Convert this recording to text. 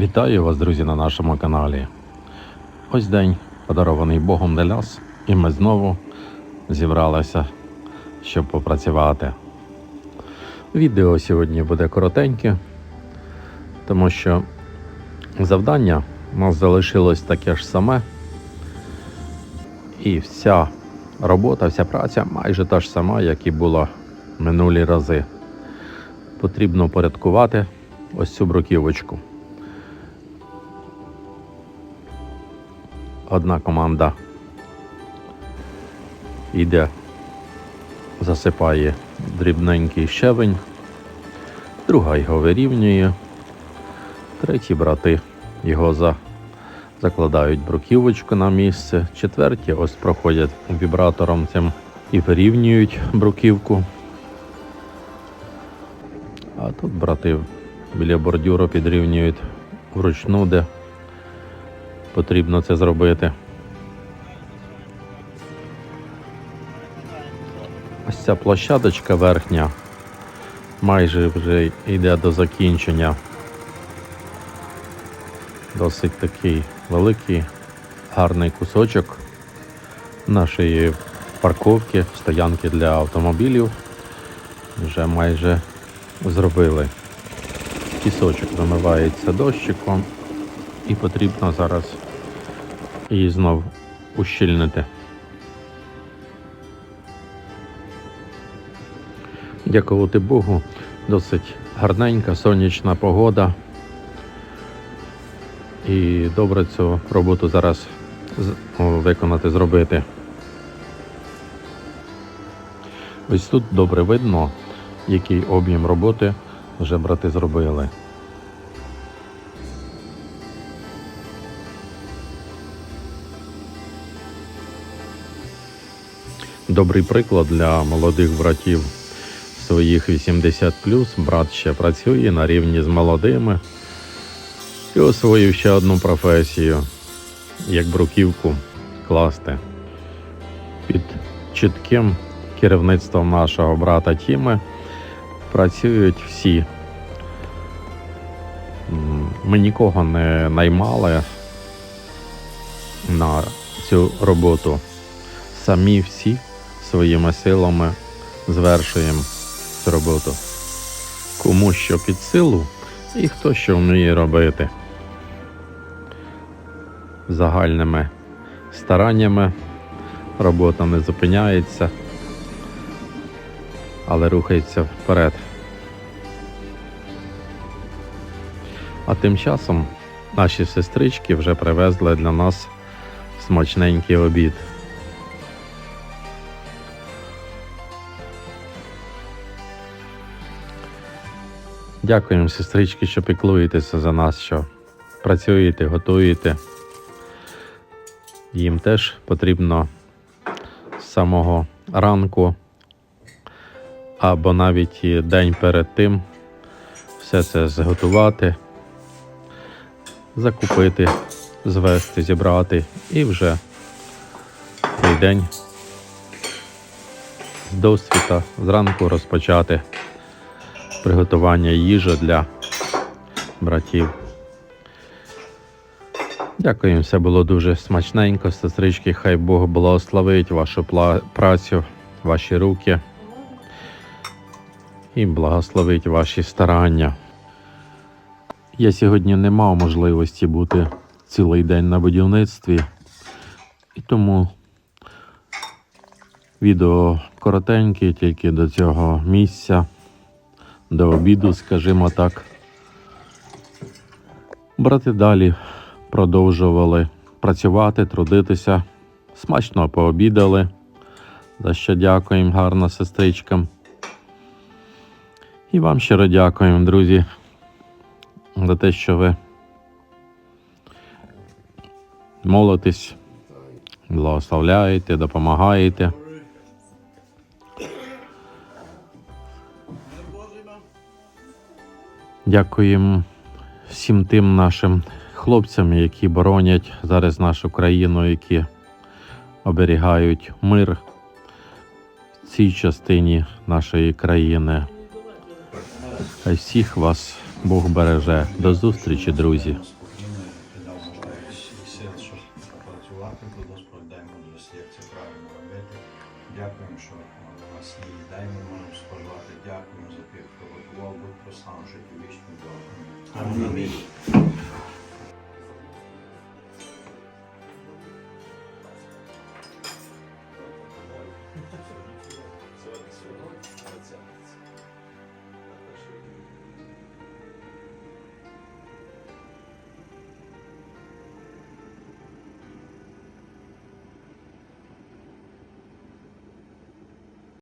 Вітаю вас, друзі, на нашому каналі. Ось день подарований Богом для нас, і ми знову зібралися, щоб попрацювати. Відео сьогодні буде коротеньке, тому що завдання у нас залишилось таке ж саме. І вся робота, вся праця майже та ж сама, як і була минулі рази. Потрібно порядкувати ось цю бруківочку. Одна команда йде, засипає дрібненький щебень, друга його вирівнює, треті брати його за, закладають бруківочку на місце, четверті ось проходять вібратором цим і вирівнюють бруківку. А тут брати біля бордюру підрівнюють вручну, де потрібно це зробити. Ось ця площадочка верхня майже вже йде до закінчення. Досить такий великий, гарний кусочок нашої парковки, стоянки для автомобілів. Вже майже зробили. Пісочок вимивається дощиком і потрібно зараз її знов ущільнити. Дякувати Богу, досить гарненька сонячна погода. І добре цю роботу зараз виконати, зробити. Ось тут добре видно, який об'єм роботи вже брати зробили. Добрий приклад для молодих братів своїх 80 брат ще працює на рівні з молодими і освоїв ще одну професію, як бруківку класти. Під чітким керівництвом нашого брата Тіми працюють всі. Ми нікого не наймали на цю роботу. Самі всі своїми силами звершуємо цю роботу. Кому що під силу і хто що вміє робити. Загальними стараннями робота не зупиняється, але рухається вперед. А тим часом наші сестрички вже привезли для нас смачненький обід. Дякуємо, сестрички, що піклуєтеся за нас, що працюєте, готуєте. Їм теж потрібно з самого ранку або навіть день перед тим все це зготувати, закупити, звести, зібрати і вже цей день з досвіта зранку розпочати приготування їжі для братів. Дякую, все було дуже смачненько, сестрички. Хай Бог благословить вашу працю, ваші руки і благословить ваші старання. Я сьогодні не мав можливості бути цілий день на будівництві, і тому відео коротеньке тільки до цього місця до обіду, скажімо так. Брати далі продовжували працювати, трудитися. Смачно пообідали. За що дякуємо гарно сестричкам. І вам щиро дякуємо, друзі, за те, що ви молитесь, благословляєте, допомагаєте. Дякуємо всім тим нашим хлопцям, які боронять зараз нашу країну, які оберігають мир в цій частині нашої країни. Хай всіх вас Бог береже. До зустрічі, друзі. Дякуємо, що у нас є їда, і ми можемо споживати. Дякуємо за тих, хто готував, будь прославлений, життю вічну добру. Амінь.